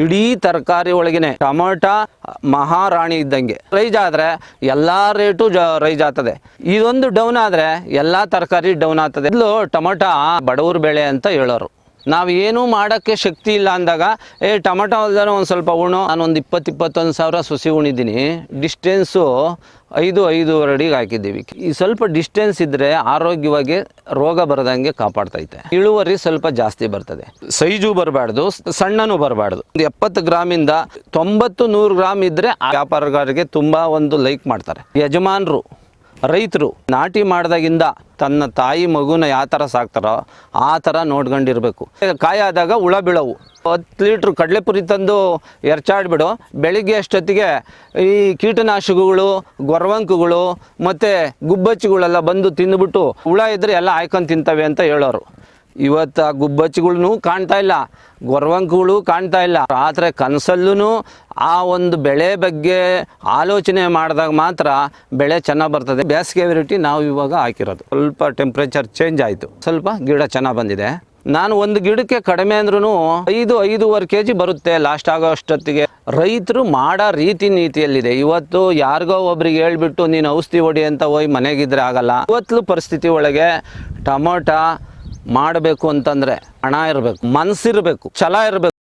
ಇಡೀ ತರಕಾರಿ ಒಳಗೇನೆ ಟೊಮೊಟ, ಮಹಾರಾಣಿ ಇದ್ದಂಗೆ. ರೈಜ್ ಆದ್ರೆ ಎಲ್ಲಾ ರೇಟು ಜ ರೈಜ್ ಆಗ್ತದೆ. ಇದೊಂದು ಡೌನ್ ಆದ್ರೆ ಎಲ್ಲಾ ತರಕಾರಿ ಡೌನ್ ಆಗ್ತದೆ. ಇದು ಟೊಮೊಟ ಬಡವ್ರ ಬೆಳೆ ಅಂತ ಹೇಳೋರು. ನಾವು ಏನೂ ಮಾಡೋಕ್ಕೆ ಶಕ್ತಿ ಇಲ್ಲ ಅಂದಾಗ, ಏ, ಟೊಮೆಟೊ ಅಲ್ದೇ ಒಂದು ಸ್ವಲ್ಪ ಉಣ್ಣು. ನಾನು ಇಪ್ಪತ್ತು ಇಪ್ಪತ್ತೊಂದು ಸಾವಿರ ಸೊಸಿ ಉಣಿದ್ದೀನಿ ಡಿಸ್ಟೆನ್ಸು ಐದು, ಐದೂವರೆ ಅಡಿಗೆ ಹಾಕಿದ್ದೀವಿ. ಈ ಸ್ವಲ್ಪ ಡಿಸ್ಟೆನ್ಸ್ ಇದ್ದರೆ ಆರೋಗ್ಯವಾಗಿ ರೋಗ ಬರದಂಗೆ ಕಾಪಾಡ್ತೈತೆ. ಇಳುವರಿ ಸ್ವಲ್ಪ ಜಾಸ್ತಿ ಬರ್ತದೆ. ಸೈಜು ಬರಬಾರ್ದು, ಸಣ್ಣನೂ ಬರಬಾರ್ದು. ಒಂದು ಎಪ್ಪತ್ತು ಗ್ರಾಮಿಂದ ತೊಂಬತ್ತು ನೂರು ಗ್ರಾಮ್ ಇದ್ದರೆ ವ್ಯಾಪಾರಗಾರರಿಗೆ ತುಂಬ ಒಂದು ಲೈಕ್ ಮಾಡ್ತಾರೆ. ಯಜಮಾನರು ರೈತರು ನಾಟಿ ಮಾಡಿದಾಗಿಂದ ತನ್ನ ತಾಯಿ ಮಗುನ ಯಾವ ಥರ ಸಾಕ್ತಾರೋ ಆ ಥರ ನೋಡ್ಕೊಂಡಿರಬೇಕು. ಕಾಯಾದಾಗ ಹುಳ ಬೀಳವು. ಹತ್ತು ಲೀಟ್ರ್ ಕಡಲೆಪುರಿ ತಂದು ಎರ್ಚಾಡ್ಬಿಡು ಬೆಳಿಗ್ಗೆ ಅಷ್ಟೊತ್ತಿಗೆ ಈ ಕೀಟನಾಶಕಗಳು, ಗೊರವಂಕುಗಳು ಮತ್ತು ಗುಬ್ಬಚ್ಚಿಗಳೆಲ್ಲ ಬಂದು ತಿಂದುಬಿಟ್ಟು ಹುಳ ಇದ್ದರೆ ಎಲ್ಲ ಹಾಯ್ಕೊಂಡು ತಿಂತವೆ ಅಂತ ಹೇಳೋರು. ಇವತ್ತು ಆ ಗುಬ್ಬಚ್ಚಿಗಳ್ನೂ ಕಾಣ್ತಾ ಇಲ್ಲ, ಗೊರವಂಕುಗಳು ಕಾಣ್ತಾ ಇಲ್ಲ. ಆದರೆ ಕನಸಲ್ಲೂ ಆ ಒಂದು ಬೆಳೆ ಬಗ್ಗೆ ಆಲೋಚನೆ ಮಾಡಿದಾಗ ಮಾತ್ರ ಬೆಳೆ ಚೆನ್ನಾಗಿ ಬರ್ತದೆ. ಬೇಸಿಗೆ ವೆರೈಟಿ ನಾವು ಇವಾಗ ಹಾಕಿರೋದು. ಸ್ವಲ್ಪ ಟೆಂಪ್ರೇಚರ್ ಚೇಂಜ್ ಆಯಿತು. ಸ್ವಲ್ಪ ಗಿಡ ಚೆನ್ನಾಗಿ ಬಂದಿದೆ. ನಾನು ಒಂದು ಗಿಡಕ್ಕೆ ಕಡಿಮೆ ಅಂದ್ರೂ ಐದು, ಐದೂವರೆ ಕೆ ಜಿ ಬರುತ್ತೆ ಲಾಸ್ಟ್ ಆಗೋ ಅಷ್ಟೊತ್ತಿಗೆ ರೈತರು ಮಾಡೋ ರೀತಿ ನೀತಿಯಲ್ಲಿದೆ. ಇವತ್ತು ಯಾರಿಗೋ ಒಬ್ರಿಗೆ ಹೇಳ್ಬಿಟ್ಟು ನೀನು ಔಷಧಿ ಹೊಡಿ ಅಂತ ಹೋಗಿ ಮನೆಗಿದ್ರೆ ಆಗಲ್ಲ. ಇವತ್ತು ಪರಿಸ್ಥಿತಿ ಒಳಗೆ ಟೊಮೊಟ ಮಾಡಬೇಕು ಅಂತಂದ್ರೆ ಹಣ ಇರಬೇಕು ಮನಸ್ಸಿರಬೇಕು ಛಲ ಇರಬೇಕು.